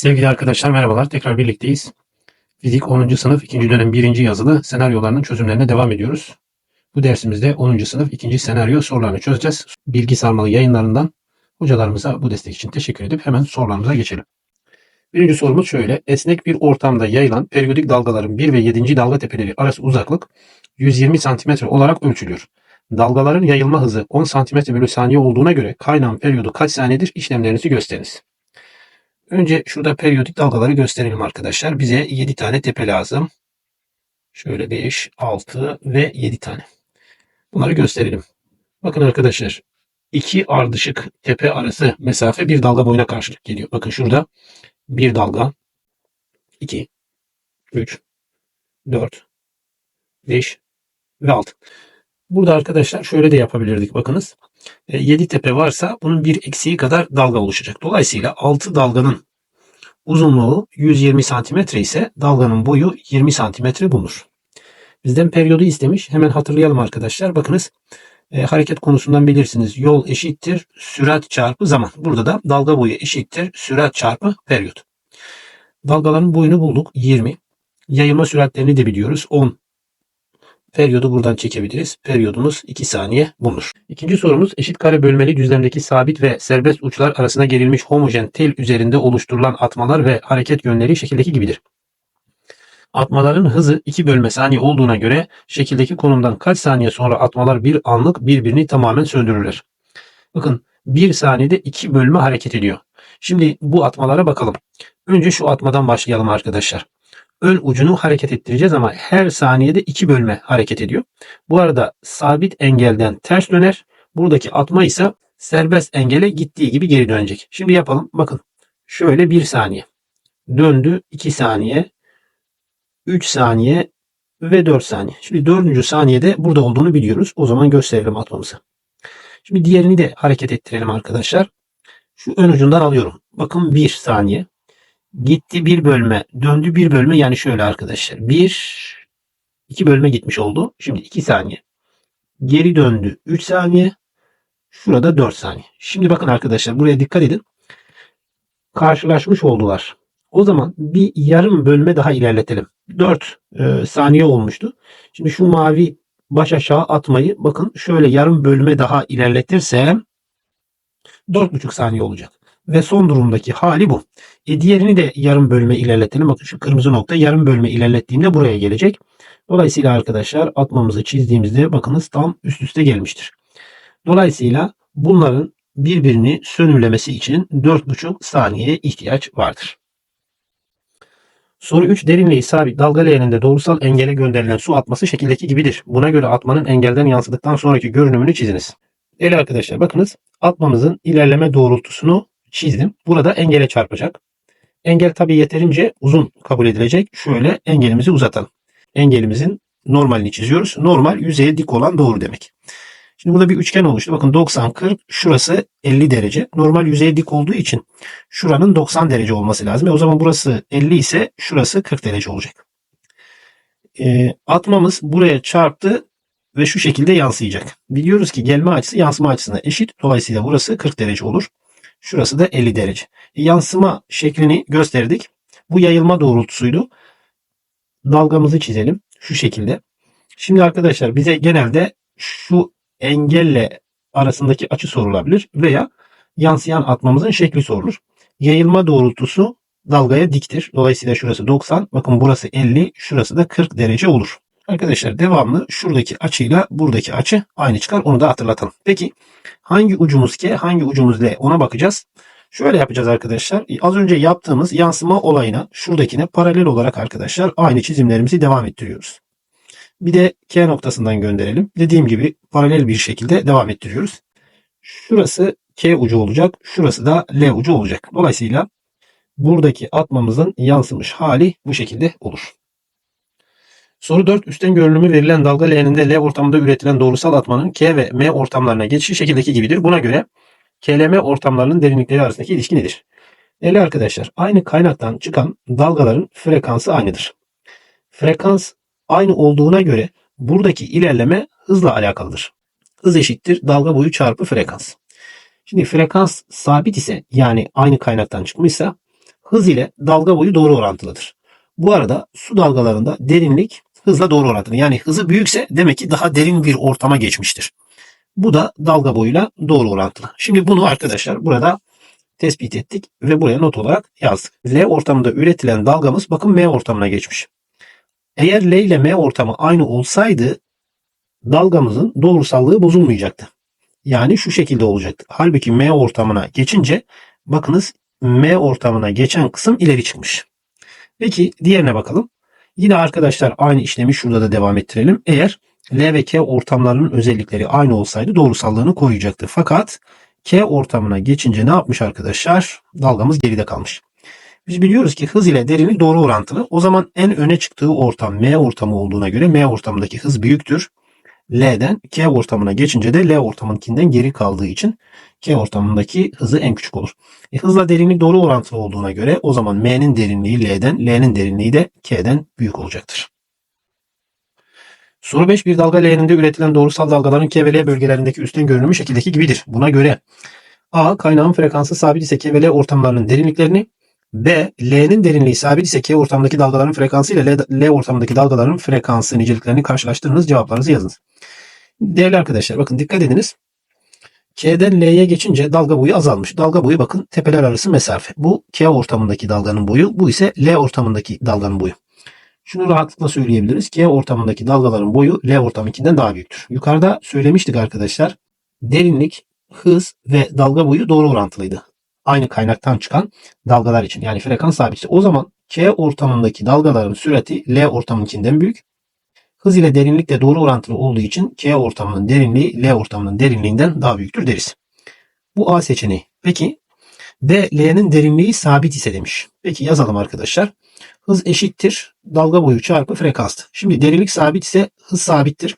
Sevgili arkadaşlar merhabalar. Tekrar birlikteyiz. Fizik 10. sınıf 2. dönem 1. yazılı senaryolarının çözümlerine devam ediyoruz. Bu dersimizde 10. sınıf 2. senaryo sorularını çözeceğiz. Bilgi sarmalı yayınlarından hocalarımıza bu destek için teşekkür edip hemen sorularımıza geçelim. Birinci sorumuz şöyle. Esnek bir ortamda yayılan periyodik dalgaların 1 ve 7. dalga tepeleri arası uzaklık 120 cm olarak ölçülüyor. Dalgaların yayılma hızı 10 cm bölü saniye olduğuna göre kaynağın periyodu kaç saniyedir işlemlerinizi gösteriniz. Önce şurada periyodik dalgaları gösterelim arkadaşlar. Bize 7 tane tepe lazım. Şöyle 5, 6 ve 7 tane. Bunları gösterelim. Bakın arkadaşlar. iki ardışık tepe arası mesafe bir dalga boyuna karşılık geliyor. Bakın şurada bir dalga 2, 3, 4, 5 ve 6. Burada arkadaşlar şöyle de yapabilirdik. Bakınız 7 tepe varsa bunun bir eksiği kadar dalga oluşacak. Dolayısıyla 6 dalganın uzunluğu 120 santimetre ise dalganın boyu 20 santimetre bulunur. Bizden periyodu istemiş. Hemen hatırlayalım arkadaşlar. Bakınız e, hareket konusundan bilirsiniz. Yol eşittir sürat çarpı zaman. Burada da dalga boyu eşittir sürat çarpı periyot. Dalgaların boyunu bulduk 20. Yayılma süratlerini de biliyoruz. 10 Periyodu buradan çekebiliriz. Periyodumuz 2 saniye bulunur. İkinci sorumuz eşit kare bölmeli düzlemdeki sabit ve serbest uçlar arasına gerilmiş homojen tel üzerinde oluşturulan atmalar ve hareket yönleri şekildeki gibidir. Atmaların hızı 2 bölme saniye olduğuna göre şekildeki konumdan kaç saniye sonra atmalar bir anlık birbirini tamamen söndürürler. Bakın 1 saniyede 2 bölme hareket ediyor. Şimdi bu atmalara bakalım. Önce şu atmadan başlayalım arkadaşlar ön ucunu hareket ettireceğiz ama her saniyede iki bölme hareket ediyor. Bu arada sabit engelden ters döner. Buradaki atma ise serbest engele gittiği gibi geri dönecek. Şimdi yapalım. Bakın. Şöyle bir saniye. Döndü. 2 saniye. 3 saniye ve 4 saniye. Şimdi dördüncü saniyede burada olduğunu biliyoruz. O zaman gösterelim atmamızı. Şimdi diğerini de hareket ettirelim arkadaşlar. Şu ön ucundan alıyorum. Bakın 1 saniye. Gitti bir bölme, döndü bir bölme yani şöyle arkadaşlar. Bir, iki bölme gitmiş oldu. Şimdi iki saniye. Geri döndü üç saniye. Şurada dört saniye. Şimdi bakın arkadaşlar buraya dikkat edin. Karşılaşmış oldular. O zaman bir yarım bölme daha ilerletelim. 4 e, saniye olmuştu. Şimdi şu mavi baş aşağı atmayı bakın şöyle yarım bölme daha ilerletirsem 4,5 saniye olacak. Ve son durumdaki hali bu. E diğerini de yarım bölme ilerletelim. Bakın şu kırmızı nokta yarım bölme ilerlettiğimde buraya gelecek. Dolayısıyla arkadaşlar atmamızı çizdiğimizde bakınız tam üst üste gelmiştir. Dolayısıyla bunların birbirini sönümlemesi için 4,5 saniyeye ihtiyaç vardır. Soru 3. Derinliği sabit dalga leğeninde doğrusal engele gönderilen su atması şekildeki gibidir. Buna göre atmanın engelden yansıdıktan sonraki görünümünü çiziniz. Değerli arkadaşlar bakınız atmamızın ilerleme doğrultusunu çizdim. Burada engele çarpacak. Engel tabi yeterince uzun kabul edilecek. Şöyle engelimizi uzatalım. Engelimizin normalini çiziyoruz. Normal yüzeye dik olan doğru demek. Şimdi burada bir üçgen oluştu. Bakın 90, 40, şurası 50 derece. Normal yüzeye dik olduğu için şuranın 90 derece olması lazım. E o zaman burası 50 ise şurası 40 derece olacak. E, atmamız buraya çarptı ve şu şekilde yansıyacak. Biliyoruz ki gelme açısı yansıma açısına eşit. Dolayısıyla burası 40 derece olur. Şurası da 50 derece. Yansıma şeklini gösterdik. Bu yayılma doğrultusuydu. Dalgamızı çizelim. Şu şekilde. Şimdi arkadaşlar bize genelde şu engelle arasındaki açı sorulabilir veya yansıyan atmamızın şekli sorulur. Yayılma doğrultusu dalgaya diktir. Dolayısıyla şurası 90. Bakın burası 50. Şurası da 40 derece olur. Arkadaşlar devamlı şuradaki açıyla buradaki açı aynı çıkar. Onu da hatırlatalım. Peki hangi ucumuz K hangi ucumuz L ona bakacağız. Şöyle yapacağız arkadaşlar. Az önce yaptığımız yansıma olayına şuradakine paralel olarak arkadaşlar aynı çizimlerimizi devam ettiriyoruz. Bir de K noktasından gönderelim. Dediğim gibi paralel bir şekilde devam ettiriyoruz. Şurası K ucu olacak. Şurası da L ucu olacak. Dolayısıyla buradaki atmamızın yansımış hali bu şekilde olur. Soru 4. Üstten görünümü verilen dalga leğeninde L ortamında üretilen doğrusal atmanın K ve M ortamlarına geçişi şekildeki gibidir. Buna göre KLM ortamlarının derinlikleri arasındaki ilişki nedir? Değerli arkadaşlar, aynı kaynaktan çıkan dalgaların frekansı aynıdır. Frekans aynı olduğuna göre buradaki ilerleme hızla alakalıdır. Hız eşittir dalga boyu çarpı frekans. Şimdi frekans sabit ise yani aynı kaynaktan çıkmışsa hız ile dalga boyu doğru orantılıdır. Bu arada su dalgalarında derinlik hızla doğru orantılı. Yani hızı büyükse demek ki daha derin bir ortama geçmiştir. Bu da dalga boyuyla doğru orantılı. Şimdi bunu arkadaşlar burada tespit ettik ve buraya not olarak yazdık. L ortamında üretilen dalgamız bakın M ortamına geçmiş. Eğer L ile M ortamı aynı olsaydı dalgamızın doğrusallığı bozulmayacaktı. Yani şu şekilde olacaktı. Halbuki M ortamına geçince bakınız M ortamına geçen kısım ileri çıkmış. Peki diğerine bakalım. Yine arkadaşlar aynı işlemi şurada da devam ettirelim. Eğer L ve K ortamlarının özellikleri aynı olsaydı doğrusallığını koruyacaktı. Fakat K ortamına geçince ne yapmış arkadaşlar? Dalgamız geride kalmış. Biz biliyoruz ki hız ile derinlik doğru orantılı. O zaman en öne çıktığı ortam M ortamı olduğuna göre M ortamındaki hız büyüktür. L'den K ortamına geçince de L ortamınkinden geri kaldığı için K ortamındaki hızı en küçük olur. E, hızla derinlik doğru orantılı olduğuna göre o zaman M'nin derinliği L'den, L'nin derinliği de K'den büyük olacaktır. Soru 5 bir dalga L'ninde üretilen doğrusal dalgaların K ve L bölgelerindeki üstten görünümü şekildeki gibidir. Buna göre A kaynağın frekansı sabit ise K ve L ortamlarının derinliklerini B. L'nin derinliği sabit ise K ortamdaki dalgaların frekansı ile L, L ortamdaki dalgaların frekansı niceliklerini karşılaştırınız. Cevaplarınızı yazınız. Değerli arkadaşlar bakın dikkat ediniz. K'den L'ye geçince dalga boyu azalmış. Dalga boyu bakın tepeler arası mesafe. Bu K ortamındaki dalganın boyu. Bu ise L ortamındaki dalganın boyu. Şunu rahatlıkla söyleyebiliriz. K ortamındaki dalgaların boyu L ortamınkinden daha büyüktür. Yukarıda söylemiştik arkadaşlar. Derinlik, hız ve dalga boyu doğru orantılıydı. Aynı kaynaktan çıkan dalgalar için. Yani frekans sabitse. O zaman K ortamındaki dalgaların sürati L ortamınkinden büyük. Hız ile derinlik de doğru orantılı olduğu için K ortamının derinliği L ortamının derinliğinden daha büyüktür deriz. Bu A seçeneği. Peki B, L'nin derinliği sabit ise demiş. Peki yazalım arkadaşlar. Hız eşittir dalga boyu çarpı frekanstı. Şimdi derinlik sabit ise hız sabittir.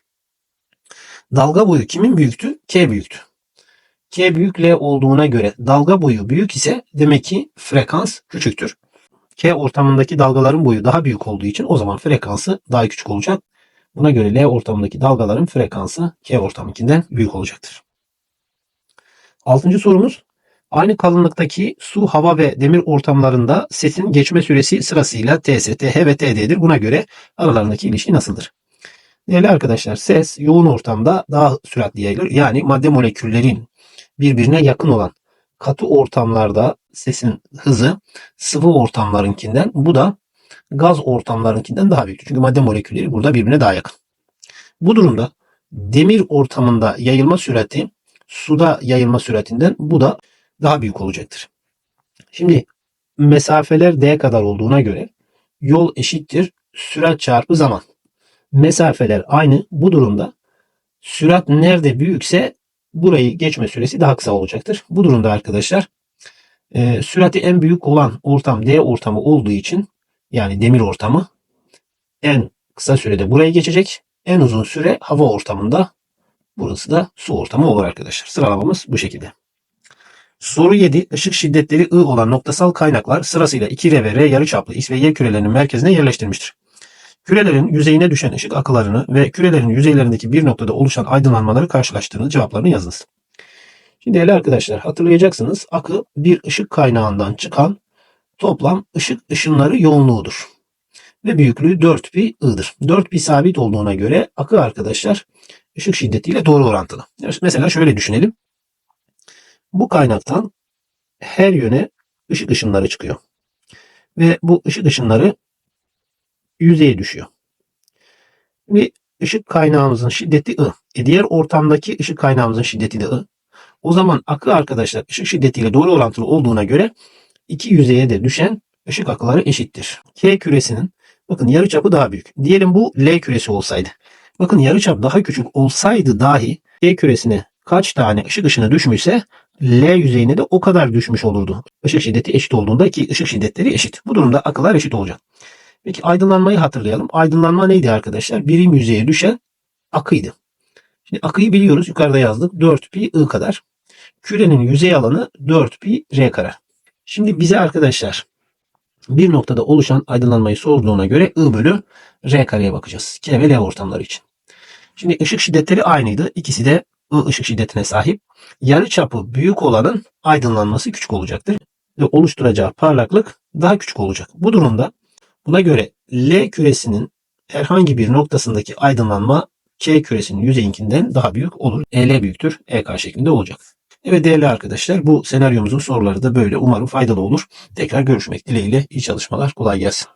Dalga boyu kimin büyüktü? K büyüktü. K büyük L olduğuna göre dalga boyu büyük ise demek ki frekans küçüktür. K ortamındaki dalgaların boyu daha büyük olduğu için o zaman frekansı daha küçük olacak. Buna göre L ortamındaki dalgaların frekansı K ortamınkinden büyük olacaktır. Altıncı sorumuz. Aynı kalınlıktaki su, hava ve demir ortamlarında sesin geçme süresi sırasıyla TS, TH ve TD'dir. Buna göre aralarındaki ilişki nasıldır? Değerli arkadaşlar ses yoğun ortamda daha süratli yayılır. Yani madde moleküllerin birbirine yakın olan katı ortamlarda sesin hızı sıvı ortamlarınkinden bu da gaz ortamlarınkinden daha büyük. Çünkü madde molekülleri burada birbirine daha yakın. Bu durumda demir ortamında yayılma sürati suda yayılma süratinden bu da daha büyük olacaktır. Şimdi mesafeler d kadar olduğuna göre yol eşittir sürat çarpı zaman. Mesafeler aynı. Bu durumda sürat nerede büyükse burayı geçme süresi daha kısa olacaktır. Bu durumda arkadaşlar e, sürati en büyük olan ortam D ortamı olduğu için yani demir ortamı en kısa sürede burayı geçecek. En uzun süre hava ortamında burası da su ortamı olur arkadaşlar. Sıralamamız bu şekilde. Soru 7. Işık şiddetleri I olan noktasal kaynaklar sırasıyla 2R ve R yarıçaplı X ve Y kürelerinin merkezine yerleştirmiştir. Kürelerin yüzeyine düşen ışık akılarını ve kürelerin yüzeylerindeki bir noktada oluşan aydınlanmaları karşılaştırınız. Cevaplarını yazınız. Şimdi değerli arkadaşlar hatırlayacaksınız akı bir ışık kaynağından çıkan toplam ışık ışınları yoğunluğudur. Ve büyüklüğü 4 pi i'dir. 4 pi sabit olduğuna göre akı arkadaşlar ışık şiddetiyle doğru orantılı. Mesela şöyle düşünelim. Bu kaynaktan her yöne ışık ışınları çıkıyor. Ve bu ışık ışınları yüzeye düşüyor. Ve ışık kaynağımızın şiddeti I. E diğer ortamdaki ışık kaynağımızın şiddeti de I. O zaman akı arkadaşlar ışık şiddetiyle doğru orantılı olduğuna göre iki yüzeye de düşen ışık akıları eşittir. K küresinin bakın yarıçapı daha büyük. Diyelim bu L küresi olsaydı. Bakın yarıçap daha küçük olsaydı dahi K küresine kaç tane ışık ışını düşmüşse L yüzeyine de o kadar düşmüş olurdu. Işık şiddeti eşit olduğunda ki ışık şiddetleri eşit. Bu durumda akılar eşit olacak. Peki aydınlanmayı hatırlayalım. Aydınlanma neydi arkadaşlar? Birim yüzeye düşen akıydı. Şimdi akıyı biliyoruz. Yukarıda yazdık. 4 pi I kadar. Kürenin yüzey alanı 4 pi R kare. Şimdi bize arkadaşlar bir noktada oluşan aydınlanmayı sorduğuna göre I bölü R kareye bakacağız. K ve L ortamları için. Şimdi ışık şiddetleri aynıydı. İkisi de I ışık şiddetine sahip. Yarı çapı büyük olanın aydınlanması küçük olacaktır. ve oluşturacağı parlaklık daha küçük olacak. Bu durumda buna göre L küresinin herhangi bir noktasındaki aydınlanma K küresinin yüzeyinkinden daha büyük olur. EL büyüktür EK şeklinde olacak. Evet değerli arkadaşlar bu senaryomuzun soruları da böyle. Umarım faydalı olur. Tekrar görüşmek dileğiyle. İyi çalışmalar. Kolay gelsin.